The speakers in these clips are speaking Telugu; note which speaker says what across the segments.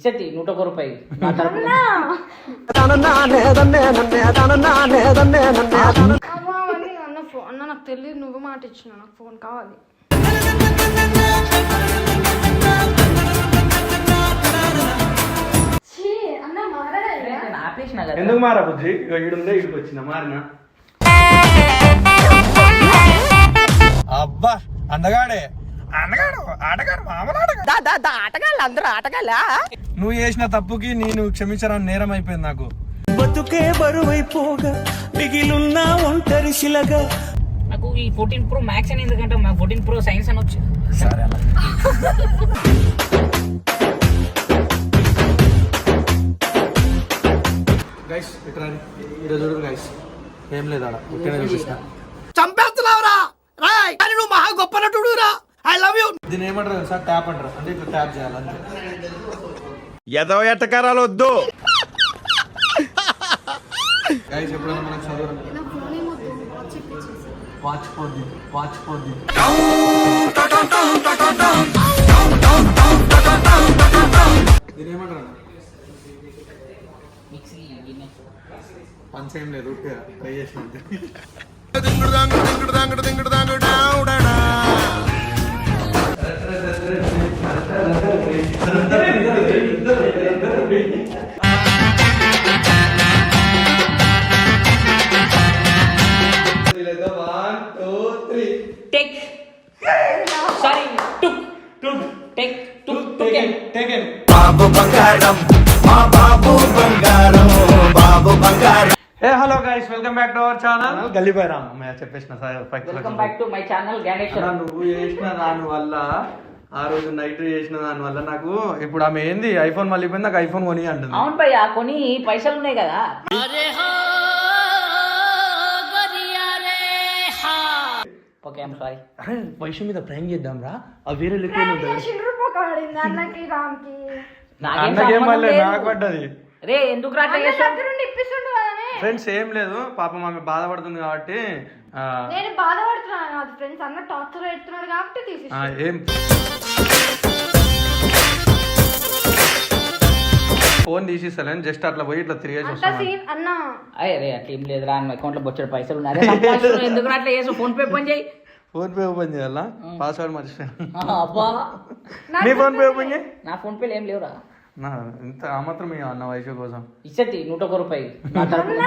Speaker 1: ఇచ్చటి నూట ఒక రూపాయి
Speaker 2: అన్న. ఫోన్ అన్న నాకు తెలియదు నువ్వు మాట ఇచ్చిన నాకు ఫోన్ కావాలి.
Speaker 3: ఎందుకు మారా బుజ్జి ఇక ఈడుండే ఈడికి వచ్చిన మారిన? అబ్బా అందగాడే. అందగాడు ఆటగాడు మామూలు ఆటగాడు నువ్వు చేసిన తప్పుకి నేను క్షమించడం నేరం అయిపోయింది నాకు.
Speaker 4: బతుకే బరువైపోగా మిగిలున్న ఒంటరి శిలగా.
Speaker 1: నాకు ఈ ఫోర్టీన్ ప్రో మ్యాక్స్ అని ఎందుకంటే మాకు ఫోర్టీన్ ప్రో సైన్స్ అని వచ్చు.
Speaker 3: సరే అలా గైస్ ఇక్కడ ఈరోజు గైస్ ఏం లేదు ఆడ ఉట్టినే చూపిస్తా
Speaker 4: చంపేస్తున్నావురా రాయ్ కానీ నువ్వు మహా గొప్ప నటుడురా ఐ లవ్ యూ.
Speaker 3: దీని ఏమంటారు సార్ ట్యాప్ అంటారు. అంటే ఇట్లా ట్యాప్ చేయాలి అంతే.
Speaker 5: ఎదో ఎట్టకారాలు వద్దు.
Speaker 3: గైస్ ఎప్పుడైనా చదువు
Speaker 2: వాచ్
Speaker 3: వాచ్ పోద్ది వాచ్ పోద్ది దీని ఏమంటారు పంచ లేదు ట్రై చేసిన to our channel Galli boy Ram మేము చెప్పేసిన
Speaker 1: welcome back to my channel
Speaker 3: అన్నా, నువ్వు చేసిన దాని వల్ల ఆ రోజు నైట్ చేసిన దాని వల్ల నాకు ఇప్పుడు ఆమె ఏంది? ఐఫోన్ మళ్ళీ పోయింది నాకు ఐఫోన్ కొని అంటుంది.
Speaker 1: అవును భయ్య కొన్ని పైసలు ఉన్నాయి కదా. ఓకే ఐమ్ సారీ
Speaker 3: అరే వైషు మీద ప్రాంక్ చేద్దాం రా ఆ వేరే లెక్క
Speaker 1: నాకేం
Speaker 3: పడ్డది.
Speaker 1: రే ఎందుకు రాట్లా
Speaker 2: అన్న
Speaker 3: ఫ్రెండ్స్ ఏం లేదు. పాపం ఆమె బాధపడుతుంది కాబట్టి
Speaker 2: నేను బాధపడుతున్నాను కాదు ఫ్రెండ్స్ అన్న టార్చర్ పెడుతున్నాడు కాబట్టి తీసి
Speaker 3: ఏం? ఫోన్ తీసిస్తలేను జస్ట్ అట్లా పోయి ఇట్లా తిరిగేసి
Speaker 2: అంత
Speaker 3: వస్తాను
Speaker 2: సీన్ అన్న.
Speaker 1: అయ్యే రే అట్లా ఏం లేదురా. నా అకౌంట్లో బొచ్చడు పైసలు అరే, ఎందుకు అట్లా చేసావు ఫోన్ పే పని చేయి.
Speaker 3: ఫోన్ పే ఓపెన్ చేయాలా? పాస్వర్డ్ మర్చిపోయాను. నీ ఫోన్ పే ఓపెన్ చేయి.
Speaker 1: నా ఫోన్ పేలు ఏం లేవురా.
Speaker 3: నా ఇంత ఆ మాత్రం ఇయ్య అన్న వయసు కోసం.
Speaker 1: ఇచ్చటి నూట ఒక రూపాయి. నా తరపున.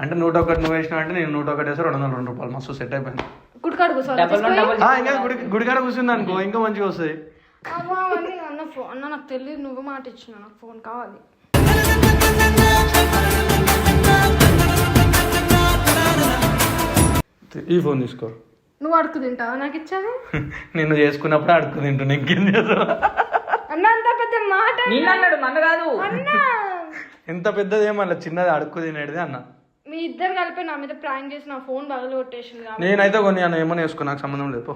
Speaker 3: అంటే నూట ఒకటి నువ్వు వేసినావు అంటే నేను నూట ఒకటి వేస్తే రెండు వందల రెండు రూపాయలు. మస్తు సెట్ అయిపోయింది.
Speaker 2: కుడికాడు కూర్చోవాలి.
Speaker 1: డబల్ వన్ డబల్
Speaker 3: ఆ, ఇంకా గుడి గుడికాడ కూర్చుంది అనుకో ఇంకా మంచిగా వస్తుంది.
Speaker 2: అమ్మా అని అన్న ఫోన్ అన్న నాకు తెలియదు నువ్వు మాట ఇచ్చిన నాకు ఫోన్ కావాలి.
Speaker 3: ఈ ఫోన్ తీసుకో.
Speaker 2: నువ్వు అడుగు తింటావా? నాకు ఇచ్చాను
Speaker 3: నిన్ను చేసుకున్నప్పుడు తింటున్నా ఇంకేం చేస్తా
Speaker 2: అన్న అంత పెద్ద మాట
Speaker 1: నిన్న అన్నాడు మన కాదు.
Speaker 2: అన్న.
Speaker 3: ఇంత పెద్దది ఏమన్నా చిన్నది అడుక్కు తినేది అన్న.
Speaker 2: మీ ఇద్దరు కలిపి నా మీద ప్రాంక్ చేసి నా ఫోన్ పగలు కొట్టేసింది కాబట్టి.
Speaker 3: నేనైతే కొన్ని అన్న ఏమన్నా వేసుకో నాకు సంబంధం లేదు పో.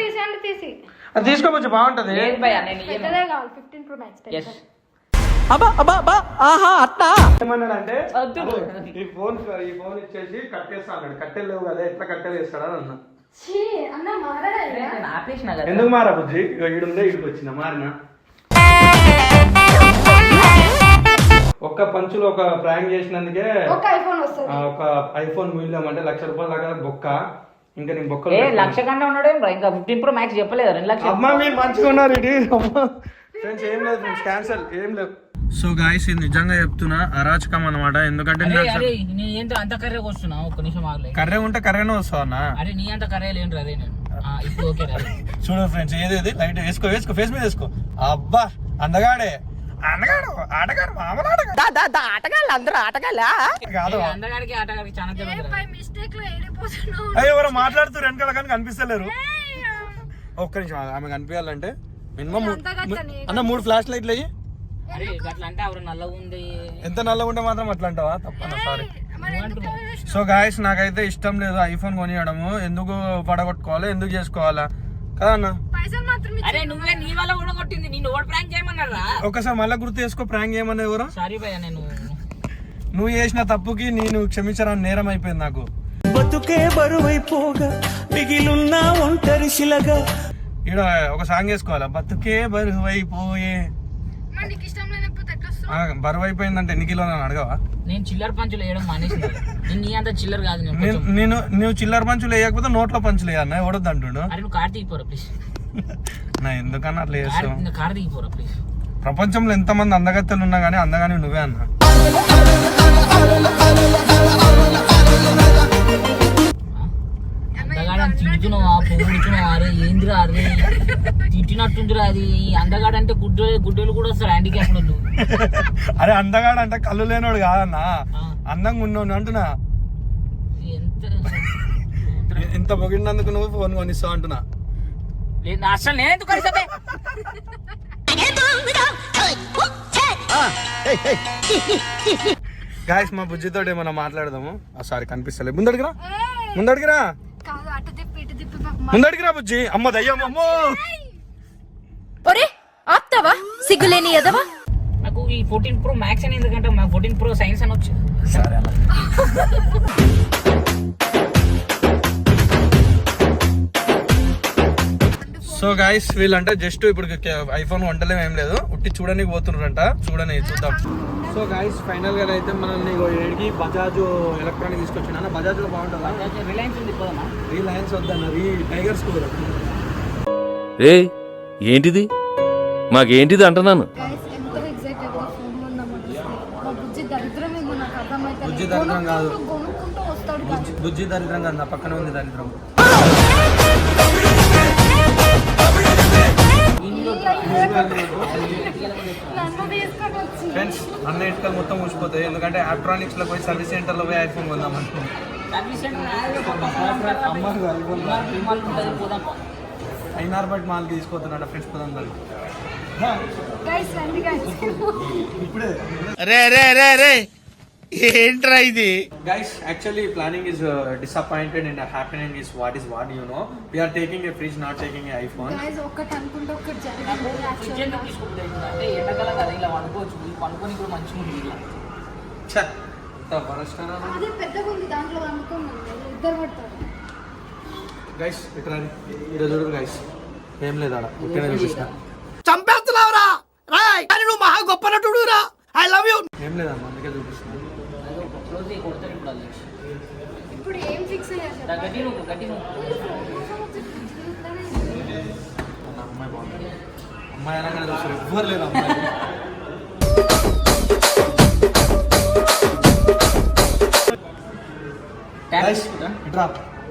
Speaker 2: తీసేయండి తీసి.
Speaker 3: అది తీసుకోవచ్చు బాగుంటది.
Speaker 1: లేదు భయ్య నేను ఇయ్యను.
Speaker 2: పెద్దదే కావాలి ఫిఫ్టీన్ ప్రో మ్యాక్స్
Speaker 1: ఎస్
Speaker 3: ఏమన్నాడంటే
Speaker 1: వద్దు.
Speaker 3: ఈ ఫోన్ ఈ ఫోన్ ఇచ్చేసి కట్టేస్తా అన్నాడు. కట్టెలేవు కదా ఎట్లా అని అన్న. ఎందుకు మారా బుజ్జి? ఇక ఈడుండే ఈడికి వచ్చిన మారిన? ఒక్క పంచులో ఒక ప్రాంక్ చేసినందుకే
Speaker 2: ఒక ఐఫోన్ వస్తుంది.
Speaker 3: ఆ, ఒక ఐఫోన్ మూల్యం అంటే లక్ష రూపాయల దాకా బొక్క. ఇంకా నేను బొక్క
Speaker 1: ఏ లక్ష కన్నా ఉన్నాడు ఇంకా ఫిఫ్టీన్ ప్రో మ్యాక్స్ చెప్పలేదు? రెండు లక్షలు?
Speaker 3: అమ్మా మీరు మంచిగా ఉన్నారు ఇది ఫ్రెండ్స్ ఏం లేదు ఫ్రెండ్స్ క్యాన్సల్ ఏం లేదు సో గాయస్ ఇది నిజంగా చెప్తున్నా అరాచకం అనమాట ఎందుకంటే
Speaker 1: నేను ఏంటో అంత కర్రే వస్తున్నా ఒక్క నిమిషం ఆగలే.
Speaker 3: కర్రే ఉంటే కర్రేనే వస్తావు అన్న?
Speaker 1: అరే నీ అంత కర్రే లేని అదే నేను.
Speaker 3: చూడు ఫ్రెండ్స్ ఏదేది లైట్ వేసుకో వేసుకో ఫేస్ మీద వేసుకో. అబ్బా అందగాడే. అందగాడు ఆటగాడు మామూలు ఆటగాడు. కాదు.
Speaker 1: ఏ, అందగాడికి ఆటగాడికి చాలా.
Speaker 2: మిస్టేక్లో
Speaker 3: అయ్యో ఎవరో మాట్లాడుతూ వెనకాల కానీ కనిపిస్తలేరు. ఒక్క నిమిషం. ఆమె కనిపించాలంటే మినిమం అన్న మూడు ఫ్లాష్ లైట్లు అయ్యి ఎంత నల్లగా ఉంటే మాత్రం అట్లా అంటావా తప్పన్న సారీ సో గాయస్ నాకైతే ఇష్టం లేదు ఐఫోన్ కొనియడము. ఎందుకు పడగొట్టుకోవాలి? ఎందుకు చేసుకోవాలా? కదా అన్న ఒకసారి మళ్ళీ గుర్తు చేసుకో ప్రాంక్ చేయమని ఎవరు?
Speaker 1: సారీ భయ్య నేను
Speaker 3: నువ్వు చేసిన తప్పుకి నేను క్షమించరాని నేరం అయిపోయింది నాకు.
Speaker 6: బతుకే బరువైపోగా మిగిలున్న ఒంటరి శిలగా.
Speaker 3: ఈడ ఒక సాంగ్ వేసుకోవాలా బతుకే బరువు బరువు అయిపోయిందంటే ఎన్ని కిలోలు అని అడగవా?
Speaker 1: నేను చిల్లర పంచులు వేయడం మానేసి నేను నీ అంత చిల్లర కాదు నేను
Speaker 3: నువ్వు చిల్లర పంచులు వేయకపోతే నోట్లో పంచులు వేయన్న ఎవడొద్దు అంటుండు?
Speaker 1: అరే నువ్వు కార్ దిగిపోరా ప్లీజ్
Speaker 3: నా ఎందుకన్నా అట్లా చేస్తావు?
Speaker 1: కార్ దిగిపోరా ప్లీజ్
Speaker 3: ప్రపంచంలో ఎంతమంది అందగత్తెలు ఉన్నా కానీ అందగానే నువ్వే అన్నా.
Speaker 1: అని తిడుతున్నావా పొగుడుతున్నావా అరే ఏందిరా అరే? తిట్టినట్టుందిరా అది. ఈ అందగాడు అంటే గుడ్డ గుడ్డలు కూడా వస్తారు హ్యాండిక్యాప్ వాళ్ళు
Speaker 3: అరే అందగాడు అంటే కళ్ళు లేనోడు కాదన్నా. అందంగా ఉన్నోడు అంటున్నా.
Speaker 1: ఎంత
Speaker 3: ఇంత పొగిడినందుకు నువ్వు ఫోన్ కొనిస్తావు అంటున్నా.
Speaker 1: లేదు అసలు నేను ఎందుకు కలిసామే
Speaker 3: గాయస్ మా బుజ్జితో ఏమన్నా మాట్లాడదాము? సారీ కనిపిస్తలే. ముందడిగిరా. ముందడిగిరా.
Speaker 2: మాకు
Speaker 3: ముందడిగిరా బుజ్జి. అమ్మ దయ్యం అమ్మో.
Speaker 7: ఒరే ఆప్తావా? సిగ్గులేని ఎదవా
Speaker 1: నాకు ఈ ఫోర్టీన్ ప్రో మ్యాక్స్ అని ఎందుకంటే మాకు ఫోర్టీన్ ప్రో సైన్స్ అని వచ్చి.
Speaker 3: సరే సో గాయస్ వీళ్ళంటే జస్ట్ ఇప్పుడు ఐఫోన్ వంటలేం ఏం లేదు. ఉట్టి చూడడానికి పోతున్నారంట. చూడని చూద్దాం. సో గాయస్ ఫైనల్గా అయితే మనల్ని ఏడికి బజాజ్ ఎలక్ట్రానిక్ తీసుకొచ్చిన బజాజ్లో బాగుంటుందా?
Speaker 1: రిలయన్స్ ఉంది పోదామా
Speaker 3: రిలయన్స్ వద్దన్నది టైగర్ స్కూల్
Speaker 8: రే ఏంటిది? మాకేంటిది అంటున్నాను?
Speaker 2: బుజ్జి దరిద్రం
Speaker 3: కాదు. బుజ్జి దరిద్రం కదా నా పక్కన ఉంది దరిద్రం. ఫ్రెండ్స్ అన్న ఇటుకలు మొత్తం ఊసిపోతాయి ఎందుకంటే ఎలక్ట్రానిక్స్లో పోయి సర్వీస్ సెంటర్లో పోయి ఐఫోన్ కొందాం. ఐనార్ బట్ మాల్ తీసుకుపోతున్నాడు ఫ్రెండ్స్ పోదాం
Speaker 5: రే రే రే రే. ఏంట్రా ఇది?
Speaker 3: Guys actually planning is disappointed and happening is what is what you know we're taking a fridge not taking a iPhone
Speaker 2: guys ఒక్కటి అనుకుంటే ఒక్కటి జరిగింది.
Speaker 1: ఫ్రిడ్జ్ ఎందుకు తీసుకుంటే? అంటే ఎండాకాలం కదా ఇలా వండుకోవచ్చు. ఇది వండుకొని కూడా మంచిగా ఉంది ఇలా.
Speaker 2: అదే పెద్దగా ఉంది దాంట్లో అనుకున్నాను ఇద్దరు పడతారు.
Speaker 3: గైస్ ఇక్కడ ఈరోజు చూడరు గైస్ ఏం లేదు ఆడ
Speaker 4: చంపేస్తున్నావురా! రాయ్! కానీ నువ్వు మహా గొప్ప నటుడురా! ఐ లవ్ యూ
Speaker 3: ఏం లేదమ్మా అందుకే చూపిస్తున్నా.
Speaker 1: అది ఒక క్లోజ్ కొడతారు ఇప్పుడు
Speaker 2: ఏం ఫిక్స్
Speaker 3: అమ్మాయి బాగుంది. అమ్మాయి అనగానే చూస్తారు. ఎవ్వరు లేదు అమ్మాయి.
Speaker 1: ట్యాప్
Speaker 3: గైస్
Speaker 1: తీసుకుంటా?
Speaker 3: ఇట్రా.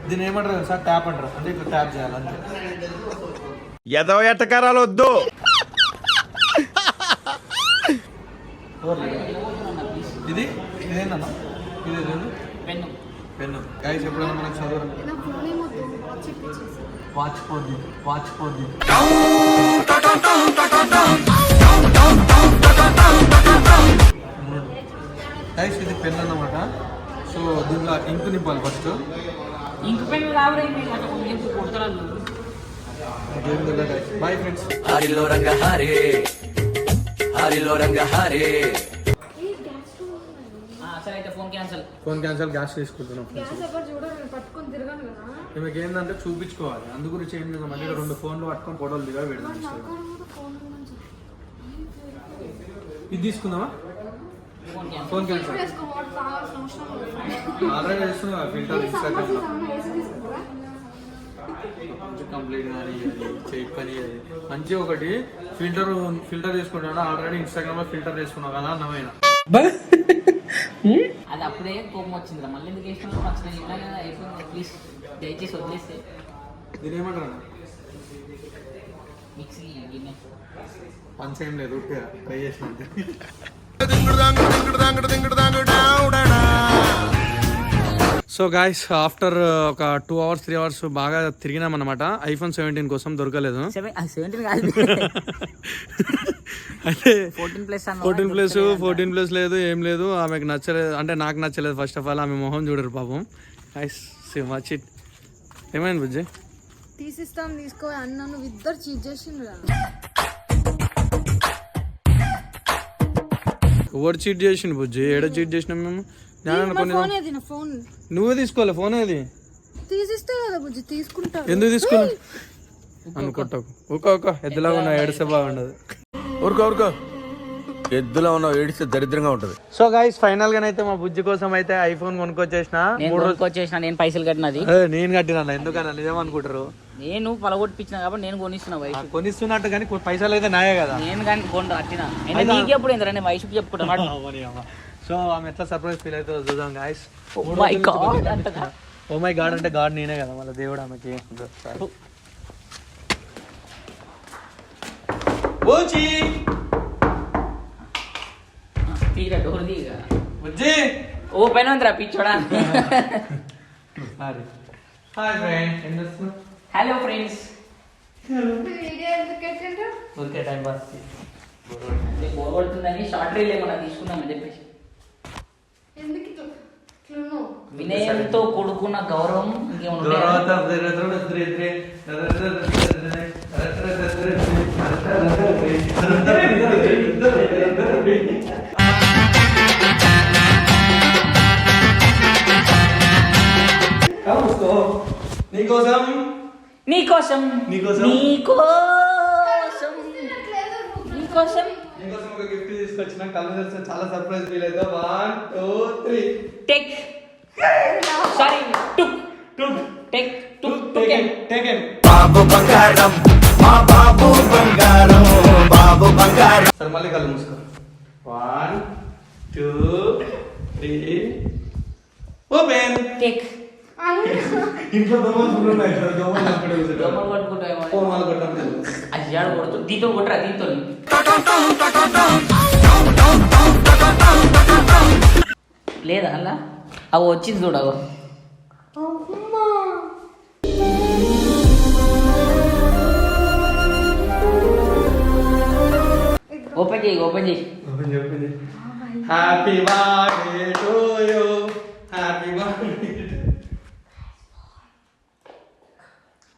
Speaker 3: దీని ఏమంటారు సార్ ట్యాప్ అంటారు. అంటే ఇట్లా ట్యాప్ చేయాలి అంతే
Speaker 5: ఎదవ ఎట్టకారాలు వద్దు
Speaker 3: ఎవరు లేరు. ఇది? ఇదేందన్నా? ఇది లేదు
Speaker 1: పెన్ను.
Speaker 3: పెన్ను. గైస్ ఎప్పుడైనా మనకు చదువు
Speaker 2: నా ఫోన్ ఏమొద్దు వాచ్ ఇప్పించేసి
Speaker 3: వాచ్ పోద్ది వాచ్ పోద్ది గైస్ ఇది పెన్ అన్నమాట సో దీంట్లో ఇంక్ నింపాలి ఫస్ట్
Speaker 1: ఇంక
Speaker 3: గైస్ బాయ్ ఫ్రెండ్స్
Speaker 6: హరిలో రంగ హరే హరిలో రంగ హరే.
Speaker 1: ఆ, సరే అయితే phone cancel.
Speaker 3: Phone cancel gas తీసుకుంటున్నాం.
Speaker 2: గ్యాస్ ఎవరు చూడరు నేను పట్టుకొని తిరగను కదా.
Speaker 3: ఈమెకి ఏంటంటే చూపించుకోవాలి. అందు గురించి ఏం లేదు. మళ్ళీ రెండు ఫోన్లు పట్టుకొని ఫోటోలు దిగా పెడదాం ఇది తీసుకుందామా?
Speaker 1: Phone cancel.
Speaker 3: ఆల్రెడీ చేస్తున్నా ఫిల్టర్ ఇన్స్టాగ్రామ్
Speaker 2: తీసుకుంటారా
Speaker 3: కంప్లీట్ కానీ చేయి పని మంచి ఒకటి ఫిల్టర్ ఫిల్టర్ చేసుకుంటాడు? ఆల్రెడీ ఇన్స్టాగ్రామ్లో ఫిల్టర్ చేసుకున్నావు కదా అన్నమైన
Speaker 1: అది అప్పుడే కోపం వచ్చిందిరా. మళ్ళీ ఎందుకు వేసిన మంచిగా ఇలా కదా అయిపోయింది. ప్లీజ్ దయచేసి వదిలేస్తే.
Speaker 3: దీని ఏమంటారు
Speaker 1: మిక్సీ గిన్నె
Speaker 3: పంచ ఏం లేదు ట్రై చేసిన సో గాయస్ ఆఫ్టర్ ఒక టూ అవర్స్ త్రీ అవర్స్ బాగా తిరిగినాం అనమాట ఐఫోన్ సెవెంటీన్ కోసం దొరకలేదు. అయితే
Speaker 1: ఫోర్టీన్ ప్లస్ అన్న
Speaker 3: ఫోర్టీన్ ప్లస్ లేదు ఏం లేదు. ఆమెకు నచ్చలేదు అంటే నాకు నచ్చలేదు ఫస్ట్ ఆఫ్ ఆల్ ఆమె మొహం చూడరు పాపం. ఐస్ మచ్ ఇట్ ఏమైంది బుజ్జి?
Speaker 2: తీసిస్తాం తీసుకో అన్న నువ్వు ఇద్దరు చీట్ చేసిండ్రు కదా
Speaker 3: ఎవరు చీట్ చేసిండు బుజ్జి? ఏడ చీట్ చేసినాం మేము?
Speaker 2: ఫోన్
Speaker 3: నువ్వే తీసుకోవాలి ఫోన్ ఏది?
Speaker 2: తీసిస్తే కదా బుజ్జి తీసుకుంటా.
Speaker 3: ఎందుకు తీసుకోవాలి అనుకుంటావు ఒక ఒక ఎద్దులా ఉన్న ఏడిస్తే బాగుండదు.
Speaker 5: ఊరుకో ఊరుకో. ఎద్దులో ఉన్న ఏడిస్తే దరిద్రంగా ఉంటది.
Speaker 3: సో గైస్ ఫైనల్గా అయితే మా బుజ్జి కోసం అయితే ఐఫోన్ కొనుక్కొచ్చేసిన.
Speaker 1: నేను
Speaker 3: మూడు రోజులు
Speaker 1: కొనుక్కొచ్చేసిన నేను పైసలు కట్టినది.
Speaker 3: ఏ, నేను కట్టినా ఎందుకన్నా? నిజం అనుకుంటారు.
Speaker 1: నేను పలగొట్టించిన కాబట్టి నేను కొనిస్తున్నా వయసు
Speaker 3: కొనిస్తున్నట్టు కానీ పైసలు అయితే నాయే కదా.
Speaker 1: నేను కానీ కొని కట్టిన. అయినా నీకే ఎప్పుడు నేను వయసుకు చెప్పుకుంటాను.
Speaker 3: సో ఆమె ఎట్లా సర్ప్రైజ్ ఫీల్ అవుతుందో చూద్దాం గాయస్
Speaker 1: మై గాడ్ అంతగా
Speaker 3: ఓ మై గాడ్ అంటే గాడ్ నేనే కదా మళ్ళీ దేవుడు ఆమెకి. బుజ్జి
Speaker 1: తీరా డోర్ తీగా
Speaker 3: బుజ్జి!
Speaker 1: ఓపెన్ ఉందిరా పిచ్చోడా?
Speaker 3: హాయ్ ఫ్రెండ్ ఏం చేస్తున్నావు?
Speaker 1: Hello friends?
Speaker 3: ఊరికే టైం పాస్
Speaker 1: బోర్ కొడుతుందని షార్ట్ రీల్ ఏమన్నా తీసుకుందామని చెప్పేసి? వినయంతో కూడుకున్న గౌరవం
Speaker 3: నీకోసం
Speaker 1: నీకోసం?
Speaker 3: నీకోసం
Speaker 1: నీకోసం నీకోసం
Speaker 3: ఒక గిఫ్ట్ తీసుకొచ్చిన కళ్ళు తెలిస్తే చాలా సర్ప్రైజ్ ఫీల్ అవుతా one two three
Speaker 1: take sorry took
Speaker 3: took
Speaker 1: take took
Speaker 3: taken
Speaker 1: took
Speaker 3: taken
Speaker 5: బాబు బంగారం మా బాబు బంగారం బాబు బంగారం.
Speaker 3: సరే మళ్ళీ కళ్ళు మూసుకో. One two three open
Speaker 1: take
Speaker 3: ఇంట్లో దోమలు ఫుల్ ఉన్నాయి ఇక్కడ దోమలు అక్కడే కూర్చుంటాయి.
Speaker 1: దోమలు పట్టుకుంటావేమో.
Speaker 3: ఫోన్ వాళ్ళు కొట్టడం లేదు.
Speaker 1: అయ్యాడు కొడుతూ దీంతో కొట్టరా దీంతో. లేదా అలా? అవి వచ్చింది చూడవు
Speaker 2: అమ్మా.
Speaker 1: ఓపెన్ చేయి ఓపెన్ చేయి.
Speaker 3: Open happy birthday to you happy birthday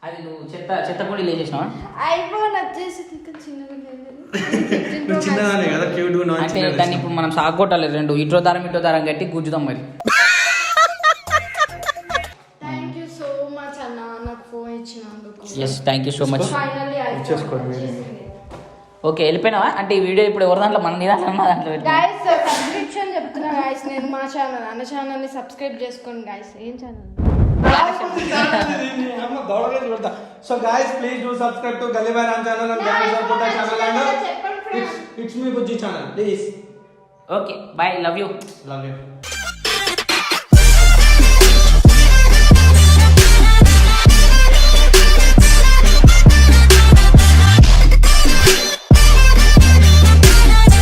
Speaker 1: అది నువ్వు చెత్త చెత్త కూడా లేచేసినావా
Speaker 2: ఐఫోన్ వచ్చేసి ఇంకా చిన్నగా
Speaker 3: చిన్నదానే కదా క్యూట్
Speaker 1: అంటే దాన్ని ఇప్పుడు మనం సాగొట్టాలి రెండు ఇటో దారం ఇటో దారం కట్టి గుంజుదాం మరి.
Speaker 2: థ్యాంక్ యూ సో మచ్ అన్న నాకు ఫోన్ ఇచ్చినందుకు.
Speaker 1: Yes thank you so much
Speaker 2: finally
Speaker 3: ఇచ్చేసుకోండి.
Speaker 1: Okay వెళ్ళిపోయినావా? అంటే ఈ వీడియో ఇప్పుడు ఎవరి దాంట్లో? మన దాంట్లో నా దాంట్లో?
Speaker 2: గైస్ సబ్స్క్రిప్షన్ చెప్తున్నా గైస్ నేను మా ఛానల్ అన్న ఛానల్ని సబ్స్క్రైబ్ చేసుకోండి గైస్ ఏం channel
Speaker 3: so guys please do subscribe to Galli boy Ram channel and Gyan support channel and
Speaker 2: చెప్పండి friends.
Speaker 3: ఇట్స్ మీ బుజ్జి channel please
Speaker 1: okay bye love you
Speaker 3: love you